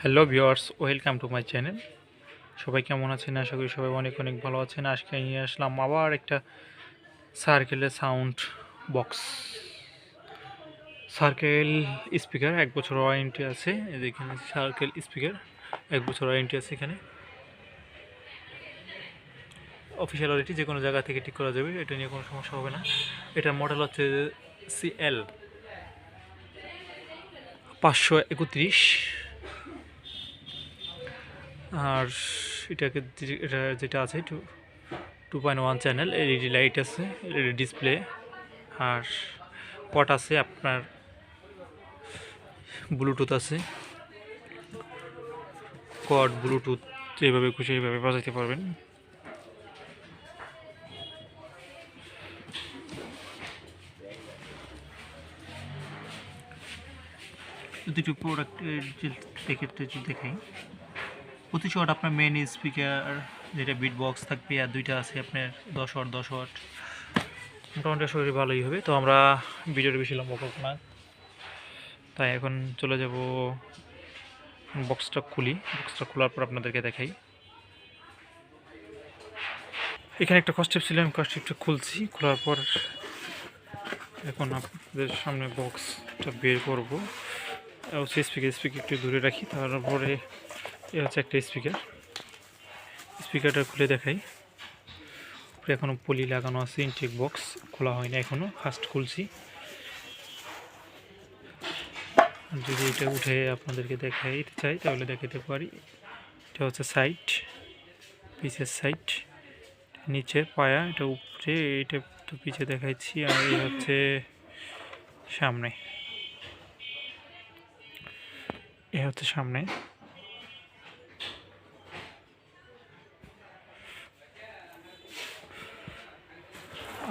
Hello viewers welcome to my channel সবাই কেমন আছেন? আশা করি সবাই অনেক অনেক ভালো আছেন। আজকে নিয়ে আসলাম আবার একটা সার্কেলের সাউন্ড বক্স সার্কেল স্পিকার এক বছর ওয়ারেন্টি আছে। এখানে সার্কেল স্পিকার এক বছর ওয়ারেন্টি আছে এখানে। অফিসিয়াল ওয়ারেন্টি যে কোনো জায়গা থেকে ঠিক করা যাবে, এটা নিয়ে কোনো সমস্যা হবে না। এটার মডেল হচ্ছে সিএল পাঁচশো একত্রিশ। আর এটাকে এটা যেটা আছে two two point one channel LED light আছে এলইডি ডিসপ্লে আর পট আছে আপনার ব্লুটুথ আছে। কড ব্লুটুথ যেভাবে খুশি এইভাবে বাজাইতে পারবেন। দুটো প্রোডাক্টের প্যাকেটটা যদি দেখাই প্রতি শট আপনার মেন স্পিকার যেটা বিট বক্স থাকবে আর দুইটা আছে আপনার দশ ওয়াট দশ ওয়াট মোটামুটি শরীর ভালোই হবে। তো আমরা ভিডিওটা বেশি লম্বা করব না। তাই এখন চলে যাব বক্সটা খুলি। বক্সটা খোলার পর আপনাদেরকে দেখাই। এখানে একটা কস্টেপ ছিল, আমি কস্টেপটা খুলছি। খোলার পর এখন আপনাদের সামনে বক্সটা বের করব। হচ্ছে স্পিকার স্পিকার একটু দূরে রাখি তারপরে এ হচ্ছে একটা স্পিকার স্পিকারটা খুলে দেখাই। এখনও পলি লাগানো আছে ইনটেক বক্স খোলা হয় না এখনও ফার্স্ট খুলছি। যদি এটা উঠে আপনাদেরকে দেখাইতে চাই, তাহলে দেখাতে পারি। এটা হচ্ছে সাইট পিছের সাইট নিচে পায়া, এটা উপরে, এটা তো পিছে দেখাচ্ছি আর এই হচ্ছে সামনে। এ হচ্ছে সামনে।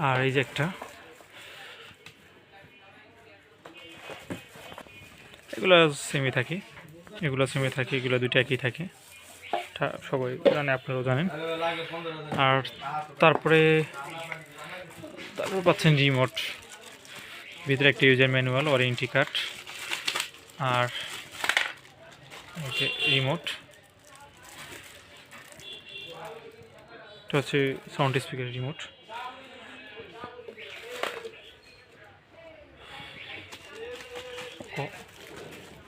আর এই যে একটা। এগুলো সেমি থাকে। এগুলো সেমি থাকে, এগুলো দুটো একই থাকে। সবাই জানে, আপনারাও জানেন। আর তারপরে তারপর পাচ্ছেন রিমোট ভিতরে একটা ইউজার ম্যানুয়াল ওয়ারেন্টি কার্ড আর রিমোট এটা হচ্ছে সাউন্ড স্পিকার রিমোট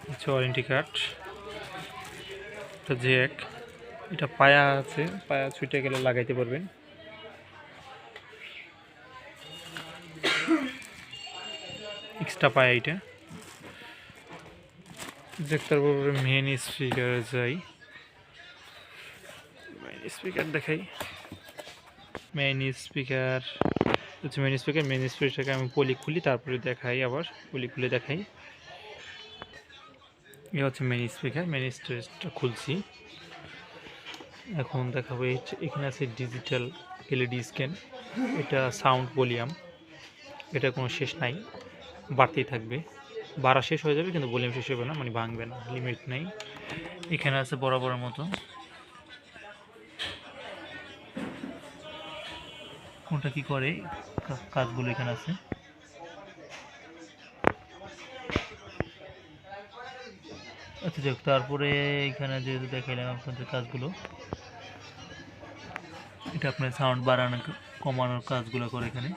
হচ্ছে ওয়ারেন্টি কার্ড এটা যে এক, এটা পায়া আছে, পায়া ছুটে গেলে লাগাইতে পারবেন। এক্সট্রা পায়া এটা দেখতে পারব মেন স্পিকার যাই। মেন স্পিকার দেখাই। মেন স্পিকার হচ্ছে মেন স্পিকার মেন স্পিকারটাকে আমি পলি খুলি, তারপরে দেখাই আবার, পলি খুলে দেখাই। এ হচ্ছে মেন স্পিকার মেন স্টোরেজটা খুলছি। এখন দেখাবো এখানে আছে ডিজিটাল এলইডি স্ক্যান এটা সাউন্ড ভলিউম এটা কোনো শেষ নাই, বাড়তেই থাকবে। বাড়া শেষ হয়ে যাবে, কিন্তু ভলিউম শেষ হবে না মানে ভাঙবে না লিমিট নেই। এখানে আছে বরাবরের মতো। কোনটা কি করে? কাজগুলো এখানে আছে। আচ্ছা যাক, তারপরে এখানে যেহেতু দেখাইলাম আপনাদের কাজগুলো, এটা আপনার সাউন্ড বাড়ানো, কমানোর কাজগুলো করে এখানে।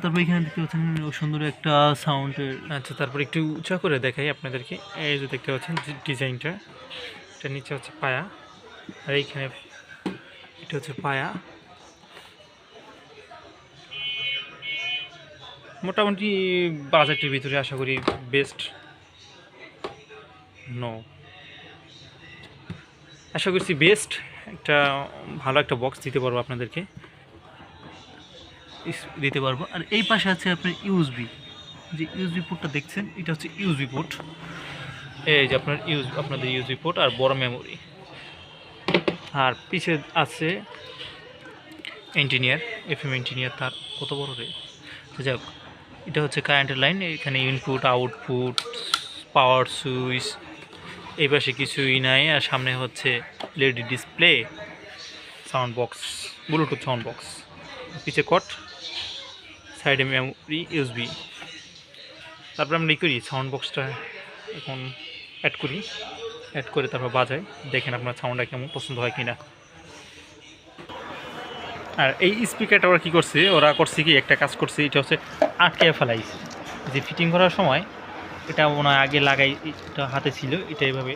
তারপর এখানে দেখতে পাচ্ছেন সুন্দর একটা সাউন্ডের আচ্ছা তারপর একটু উঁচা করে দেখাই আপনাদেরকে। এই যে দেখতে পাচ্ছেন ডিজাইনটা, এটা নিচে হচ্ছে পায়া। আর এইখানে এটা হচ্ছে পায়া। মোটামুটি বাজেটের ভিতরে আশা করি বেস্ট নো আশা করছি বেস্ট একটা ভালো একটা বক্স দিতে পারব আপনাদেরকে। দিতে পারব। আর এই পাশে আছে আপনার ইউএসবি যে ইউএসবি পোর্টটা দেখছেন, এটা হচ্ছে ইউএসবি পোর্ট এই যে আপনার ইউজ আপনাদের ইউএসবি পোর্ট আর বড় মেমোরি আর পিছে আছে ইঞ্জিনিয়ার এফ এম ইঞ্জিনিয়ার তার কত বড় রে? যাই এটা হচ্ছে কারেন্টের লাইন এখানে ইনপুট আউটপুট পাওয়ার সুইচ এই পাশে কিছুই নাই, আর সামনে হচ্ছে LED display sound box Bluetooth sound box পিছে কট সাইডে মেমোরি ইউএসবি তারপর আমরা করি সাউন্ড বক্সটা এখন অ্যাড করি। অ্যাড করে তারপর বাজাই। দেখেন আপনার সাউন্ডটা কেমন, পছন্দ হয় কি না আর এই স্পিকারটা ওরা কী করছে, ওরা করছে কি, একটা কাজ করছে, এটা হচ্ছে আটকে ফেলাইছে। যে ফিটিং করার সময় এটা হয় আগে লাগাই, এটা হাতে ছিল, এটা এইভাবে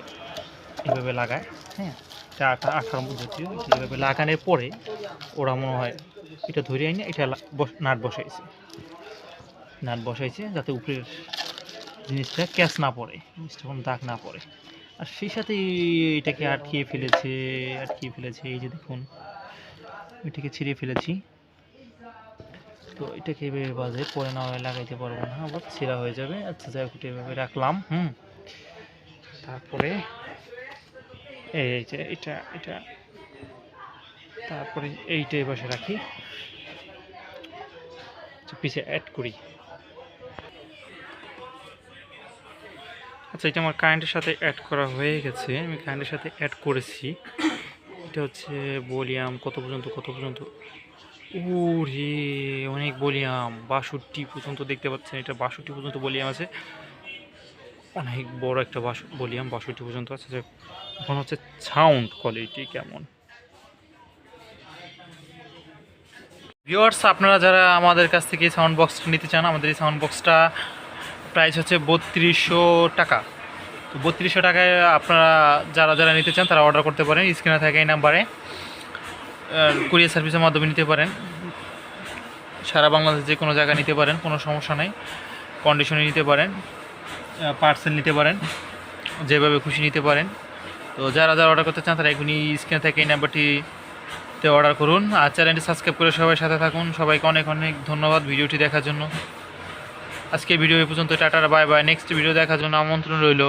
এইভাবে লাগায় হ্যাঁ? এটা আঠা আঠারো পদ্ধতি এটা এইভাবে লাগানোর পরে ওরা মনে হয় এটা ধরে আইনে এটা নাট বসাইছে। নাট বসাইছে যাতে উপরের জিনিসটা ক্যাচ না পড়ে, জিনিসটা কোনো দাগ না পড়ে। আর সেই সাথে এটাকে আটকিয়ে ফেলেছে আটকিয়ে ফেলেছে, এই যে দেখুন এটাকে ছিঁড়ে ফেলেছি। তো এটাকে এভাবে বাজে পরে না হয় লাগাইতে পারব না, আবার ছেঁড়া হয়ে যাবে। আচ্ছা যাই হোক এভাবে রাখলাম, হুম। তারপরে এই যে এটা এটা তারপরে এইটা এই পাশে রাখি। আচ্ছা, পিছে অ্যাড করি। আচ্ছা এটা আমার কারেন্টের সাথে অ্যাড করা হয়ে গেছে। আমি কারেন্টের সাথে অ্যাড করেছি। এটা হচ্ছে বলিয়াম কত পর্যন্ত কত পর্যন্ত? ওরে অনেক বলিয়াম বাষট্টি পর্যন্ত দেখতে পাচ্ছেন এটা বাষট্টি পর্যন্ত বলিয়াম আছে। অনেক বড় একটা বাস বলিয়াম বাষট্টি পর্যন্ত আছে। এখন হচ্ছে সাউন্ড কোয়ালিটি কেমন? ভিউয়ার্স আপনারা যারা আমাদের কাছ থেকে সাউন্ড বক্সটা নিতে চান, আমাদের এই সাউন্ড বক্সটা প্রাইস হচ্ছে বত্রিশশো টাকা। তো বত্রিশশো টাকায় আপনারা যারা যারা নিতে চান, তারা অর্ডার করতে পারেন। স্ক্রিনে থাকে এই নাম্বারে কুরিয়ার সার্ভিসের মাধ্যমে নিতে পারেন। সারা বাংলাদেশ যে কোনো জায়গায় নিতে পারেন, কোনো সমস্যা নেই। কন্ডিশনে নিতে পারেন পার্সেল নিতে পারেন, যেভাবে খুশি নিতে পারেন। তো যারা যারা অর্ডার করতে চান, তারা এখনই স্ক্রিনে থেকে এই নাম্বারটিতে অর্ডার করুন আর চ্যানেলটি সাবস্ক্রাইব করে সবাই সাথে থাকুন। সবাইকে অনেক অনেক ধন্যবাদ ভিডিওটি দেখার জন্য। আজকে ভিডিও এই পর্যন্ত টাটার বাই বাই। নেক্সট ভিডিও দেখার জন্য আমন্ত্রণ রইল।